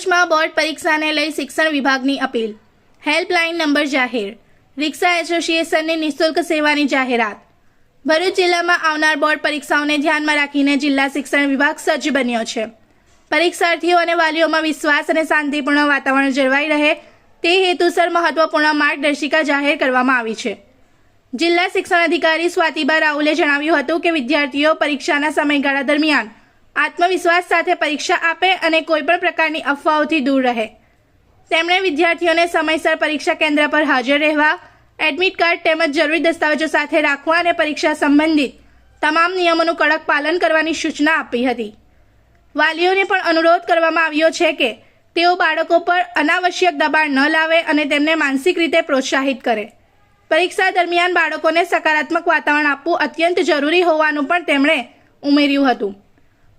ભરૂચમાં બોર્ડ પરીક્ષાને લઈ શિક્ષણ વિભાગની અપીલ. હેલ્પલાઇન નંબર જાહેર. રિક્ષા એસોસિએશનની નિઃશુલ્ક સેવાની જાહેરાત. ભરૂચ જિલ્લામાં આવનાર બોર્ડ પરીક્ષાઓને ધ્યાનમાં રાખીને જિલ્લા શિક્ષણ વિભાગ સજ્જ બન્યો છે. પરીક્ષાર્થીઓ અને વાલીઓમાં વિશ્વાસ અને શાંતિપૂર્ણ વાતાવરણ જળવાઈ રહે તે હેતુસર મહત્વપૂર્ણ માર્ગદર્શિકા જાહેર કરવામાં આવી છે. જિલ્લા શિક્ષણ અધિકારી સ્વાતિબા રાઉલે જણાવ્યું હતું કે વિદ્યાર્થીઓ પરીક્ષાના સમયગાળા દરમિયાન આત્મવિશ્વાસ સાથે પરીક્ષા આપે અને કોઈપણ પ્રકારની અફવાઓથી દૂર રહે. તેમણે વિદ્યાર્થીઓને સમયસર પરીક્ષા કેન્દ્ર પર હાજર રહેવા, એડમિટ કાર્ડ તેમજ જરૂરી દસ્તાવેજો સાથે રાખવા અને પરીક્ષા સંબંધિત તમામ નિયમોનું કડક પાલન કરવાની સૂચના આપી હતી. વાલીઓને પણ અનુરોધ કરવામાં આવ્યો છે કે તેઓ બાળકો પર અનાવશ્યક દબાણ ન લાવે અને તેમને માનસિક રીતે પ્રોત્સાહિત કરે. પરીક્ષા દરમિયાન બાળકોને સકારાત્મક વાતાવરણ આપવું અત્યંત જરૂરી હોવાનું પણ તેમણે ઉમેર્યું હતું.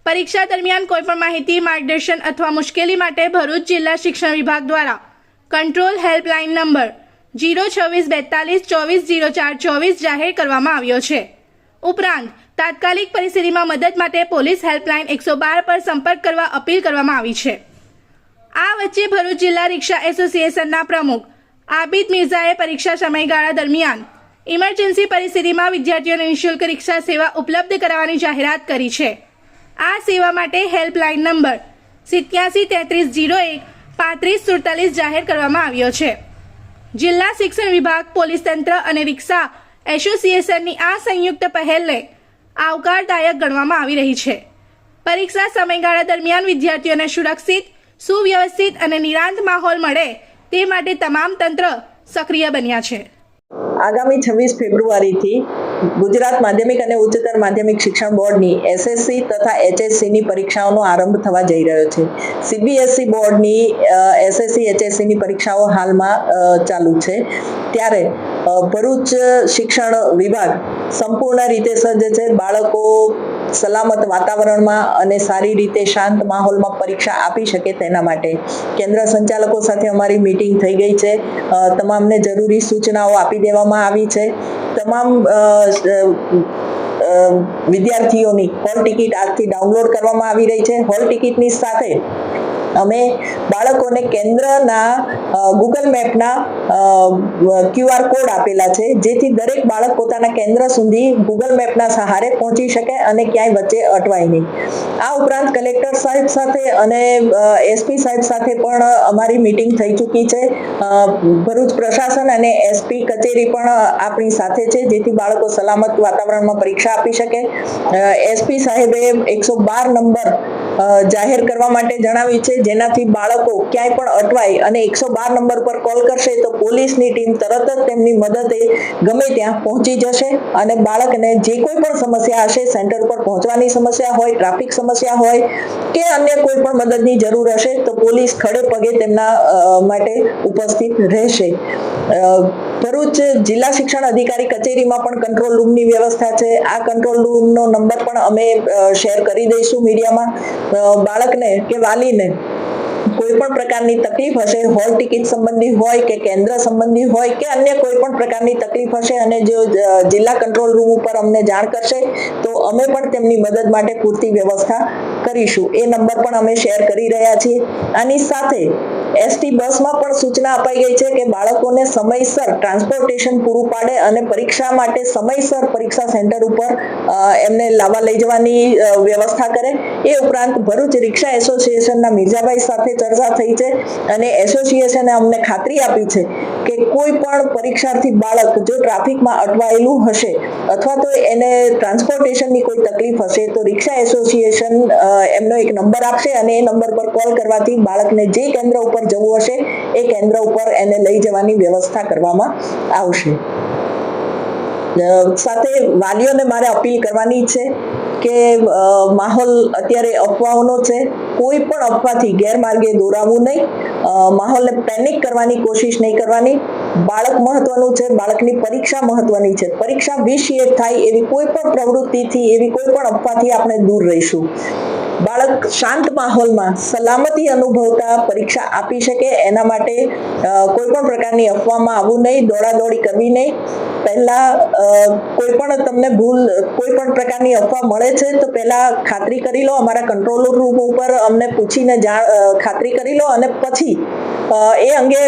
પરીક્ષા દરમિયાન કોઈપણ માહિતી, માર્ગદર્શન અથવા મુશ્કેલી માટે ભરૂચ જિલ્લા શિક્ષણ વિભાગ દ્વારા. કંટ્રોલ હેલ્પલાઇન નંબર જીરો છવ્વીસ બેતાલીસ ચોવીસ જીરો ચાર ચોવીસ જાહેર કરવામાં આવ્યો છે. ઉપરાંત, તાત્કાલિક પરિસ્થિતિમાં મદદ માટે પોલીસ હેલ્પલાઇન એકસો બાર પર સંપર્ક કરવા અપીલ કરવામાં આવી છે. આ વચ્ચે ભરૂચ જિલ્લા રિક્ષા એસોસિએશનના પ્રમુખ આબિદ મિર્ઝાએ પરીક્ષા સમયગાળા દરમિયાન ઇમરજન્સી પરિસ્થિતિમાં વિદ્યાર્થીઓને નિઃશુલ્ક રિક્ષા સેવા ઉપલબ્ધ કરાવવાની જાહેરાત કરી છે. આ સેવા માટે હેલ્પલાઇન નંબર સિત્યાસી તેત્રીસ જીરો એક પાંત્રીસ સુડતાલીસ જાહેર કરવામાં આવ્યો છે. જિલ્લા શિક્ષણ વિભાગ, પોલીસ તંત્ર અને રિક્ષા એસોસિએશનની આ સંયુક્ત પહેલને આવકારદાયક ગણવામાં આવી રહી છે. પરીક્ષા સમયગાળા દરમિયાન વિદ્યાર્થીઓને સુરક્ષિત, સુવ્યવસ્થિત અને નિરાંત માહોલ મળે તે માટે તમામ તંત્ર સક્રિય બન્યા છે. આગામી છવ્વીસ ફેબ્રુઆરીથી ગુજરાત માધ્યમિક અને ઉચ્ચતર માધ્યમિક શિક્ષણ બોર્ડની એસએસસી તથા એચએસસીની પરીક્ષાઓનો આરંભ થવા જઈ રહ્યો છે. સીબીએસસી બોર્ડની એસએસસી એચએસસીની પરીક્ષાઓ હાલમાં ચાલુ છે. ત્યારે ભરૂચ શિક્ષણ વિભાગ સંપૂર્ણ રીતે સજ્જ છે. બાળકો સલામત વાતાવરણમાં અને સારી રીતે શાંત માહોલમાં પરીક્ષા આપી શકે તેના માટે. કેન્દ્ર સંચાલકો સાથે અમારી મીટિંગ થઈ ગઈ છે. તમામને જરૂરી સૂચનાઓ આપી દેવામાં આવી છે. તમામ વિદ્યાર્થીઓની હોલ ટિકિટ આજથી ડાઉનલોડ કરવામાં આવી રહી છે. હોલ ટિકિટની સાથે અમે બાળકોને કેન્દ્રના ગૂગલ મેપના ક્યુઆર કોડ આપેલા છે, જેથી દરેક બાળક પોતાના કેન્દ્ર સુધી ગૂગલ મેપના સહારે પહોંચી શકે અને ક્યાંય વચ્ચે અટવાય નહીં. આ ઉપરાંત કલેક્ટર સાહેબ સાથે અને એસપી સાહેબ સાથે પણ અમારી મીટિંગ થઈ ચૂકી છે. ભરૂચ પ્રશાસન અને એસપી કચેરી પણ આપણી સાથે છે, જેથી બાળકો સલામત વાતાવરણમાં પરીક્ષા આપી શકે. એસપી સાહેબે એકસો બાર નંબર જાહેર કરવા માટે જણાવ્યું છે. જેનાથી બાળકો ક્યાંય પણ અટવાય અને એકસો બાર નંબર પર કોલ કરશે તો પોલીસની ટીમ તરત જ તેમની મદદે ગમે ત્યાં પહોંચી જશે અને બાળકને જે કોઈ પણ સમસ્યા હશે, સેન્ટર પર પહોંચવાની સમસ્યા હોય, ટ્રાફિક સમસ્યા હોય કે અન્ય કોઈ પણ મદદની જરૂર હશે તો પોલીસ ખડે પગે તેમના માટે ઉપસ્થિત રહેશે. ભરૂચ જિલ્લા શિક્ષણ અધિકારી કચેરીમાં પણ કંટ્રોલ રૂમની વ્યવસ્થા છે. આ કંટ્રોલ રૂમનો નંબર પણ અમે શેર કરી દઈશું મીડિયામાં. બાળકને કે વાલીને કોઈ પણ પ્રકારની તકલીફ હશે હોલ ટિકિટ સંબંધી હોય કે કેન્દ્ર સંબંધી હોય કે અન્ય કોઈ પણ પ્રકારની તકલીફ હશે અને જો જિલ્લા કંટ્રોલ રૂમ ઉપર અમને જાણ કરશે, તો અમે પણ તેમની મદદ માટે પૂરતી વ્યવસ્થા કરીશું. એ નંબર પણ અમે શેર કરી રહ્યા છીએ. આની સાથે એસટી બસમાં પણ સૂચના અપાઈ ગઈ છે કે બાળકોને સમયસર ટ્રાન્સપોર્ટેશન પૂરું પાડે અને પરીક્ષા માટે સમયસર પરીક્ષા સેન્ટર ઉપર એમને લાવવા લઈ જવાની વ્યવસ્થા કરે. એ ઉપરાંત ભરૂચ રિક્ષા એસોસિએશનના મિર્ઝાભાઈ સાથે ચર્ચા થઈ છે અને એસોસિએશને અમને ખાતરી આપી છે કે કોઈ પણ પરીક્ષાર્થી બાળક જો ટ્રાફિકમાં અટવાયેલું હશે અથવા તો એને ટ્રાન્સપોર્ટેશનની કોઈ તકલીફ હશે, તો રિક્ષા એસોસિએશન એમનો એક નંબર આપશે અને એ નંબર પર કોલ કરવાથી બાળકને જે કેન્દ્ર ઉપર જવું હશે, એ કેન્દ્ર ઉપર એને લઈ જવાની વ્યવસ્થા કરવામાં આવશે. સાથે વાલીઓને મારે અપીલ કરવાની છે કે માહોલ અત્યારે અફવાઓનો છે, કોઈ પણ અફવાથી ગેરમાર્ગે દોરાવવું નહીં. માહોલને પેનિક કરવાની કોશિશ નહીં કરવાની. બાળક મહત્વનું છે, બાળકની પરીક્ષા મહત્વની છે. પરીક્ષા વિષય થાય એવી કોઈ પણ પ્રવૃત્તિથી, એવી કોઈ પણ અફવાથી આપણે દૂર રહીશું. બાળક શાંત માહોલમાં સલામતી અનુભવતા પરીક્ષા આપી શકે એના માટે કોઈ પણ પ્રકારની અફવામાં આવવું નહીં, દોડાદોડી કરવી નહીં. પહેલા કોઈ પણ તમને ભૂલ કોઈ પણ પ્રકારની અફવા મળે છે તો પહેલા ખાતરી કરી લો અમારા કંટ્રોલ રૂમ ઉપર, અમને પૂછીને જાણ ખાતરી કરી લો અને પછી એ અંગે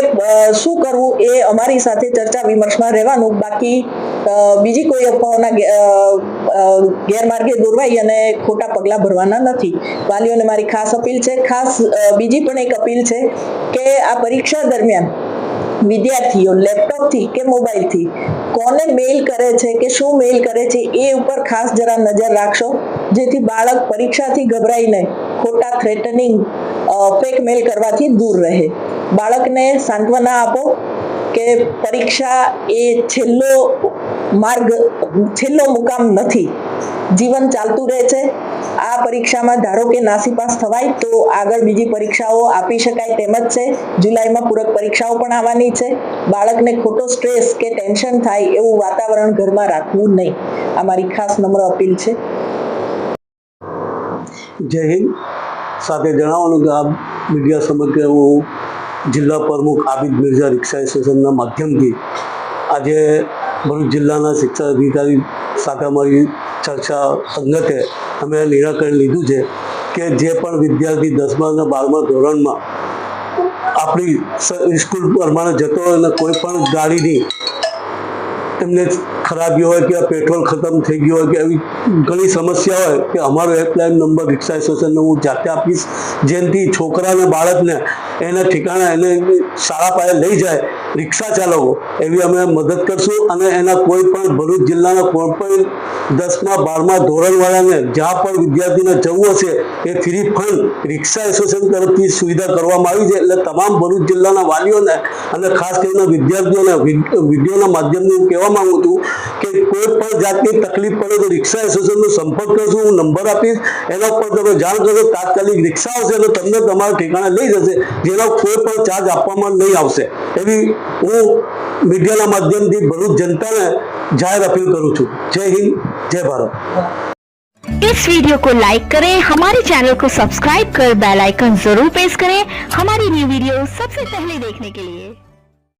શું કરવું એ અમારી સાથે ચર્ચા વિમર્શમાં રહેવાનું. બાકી બીજી કોઈ અફવાઓના ગેરમાર્ગે દોરવાઈ અને ખોટા પગલાં ભરવાના નથી. વાલીઓને મારી ખાસ અપીલ છે, ખાસ બીજી પણ એક અપીલ છે કે આ પરીક્ષા દરમિયાન વિદ્યાર્થીઓ લેપટોપથી કે મોબાઈલથી કોને મેઇલ કરે છે કે શું મેઇલ કરે છે એ ઉપર ખાસ જરા નજર રાખશો, જેથી બાળક પરીક્ષાથી ગભરાઈને ખોટા થ્રેટનિંગ ફેક મેલ કરવાથી દૂર રહે. બાળકને સાંત્વના આપો કે પરીક્ષા એ છેલ્લો માર્ગ છેલ્લો મુકામ નથી. જીવન ચાલતું રહે છે. આ પરીક્ષામાં ધારો કે નાસી પાસ થવાય તો આગળ બીજી પરીક્ષાઓ આપી શકાય તેમ જ છે. જુલાઈમાં પૂરક પરીક્ષાઓ પણ આવવાની છે. બાળકને ખોટો સ્ટ્રેસ કે ટેન્શન થાય એવું વાતાવરણ ઘરમાં રાખવું નહીં. આ મારી ખાસ નમ્ર અપીલ છે. જય હિન્દ. સાથે જણાવવાનું કે આ મીડિયા સમગ્ર હું જિલ્લા પ્રમુખ આબિદ મિર્ઝા રિક્ષા એસોસિએશનના માધ્યમથી આજે ભરૂચ જિલ્લાના શિક્ષા અધિકારી સાથે અમારી ચર્ચા અંગતે અમે નિરાકરણ લીધું છે કે જે પણ વિદ્યાર્થી દસમા બારમા ધોરણમાં આપણી સ્કૂલ પ્રમાણે જતો હોય અને કોઈ પણ ગાડીની એમને ખરાબી હોય કે પેટ્રોલ ખતમ થઈ ગયું હોય કે એવી ઘણી સમસ્યા હોય કે અમારો હેલ્પલાઇન નંબર રિક્ષા એસોસિએશનનો હું જાતે આપીશ. જેનાથી છોકરાને, બાળકને એના ઠેકાણા એને શાળા પાસે લઈ જાય રિક્ષા ચાલકો એવી અમે મદદ કરશું અને એના કોઈ પણ ભરૂચ જિલ્લાના કોઈ પણ દસમા, બારમા ધોરણવાળાને જ્યાં પણ વિદ્યાર્થીને જવું હશે, એ ફ્રી ફંડ રિક્ષા એસોસિએશન તરફથી સુવિધા કરવામાં આવી છે. એટલે તમામ ભરૂચ જિલ્લાના વાલીઓને અને ખાસ કરીને વિદ્યાર્થીઓને વિડ- વિડીયોના માધ્યમથી હું કહેવા માંગુ છું કે કોઈ પણ જાતની તકલીફ પડે તો રિક્ષા એસોસિએશનનો સંપર્ક કરશું, હું નંબર આપીશ. એના ઉપર તમે જાણ કરશો તાત્કાલિક રિક્ષા આવશે અને તમને તમારા ઠેકાણે લઈ જશે, જેનો કોઈ પણ ચાર્જ આપવામાં નહીં આવશે. એવી હું મીડિયાના માધ્યમથી ભરૂચ જનતાને જાહેર અપીલ કરું છું જય હિન્દ જય ભારત इस वीडियो को लाइक करें हमारे चैनल को सब्सक्राइब कर बेल आइकन जरूर प्रेस करें हमारी न्यू वीडियो सबसे पहले देखने के लिए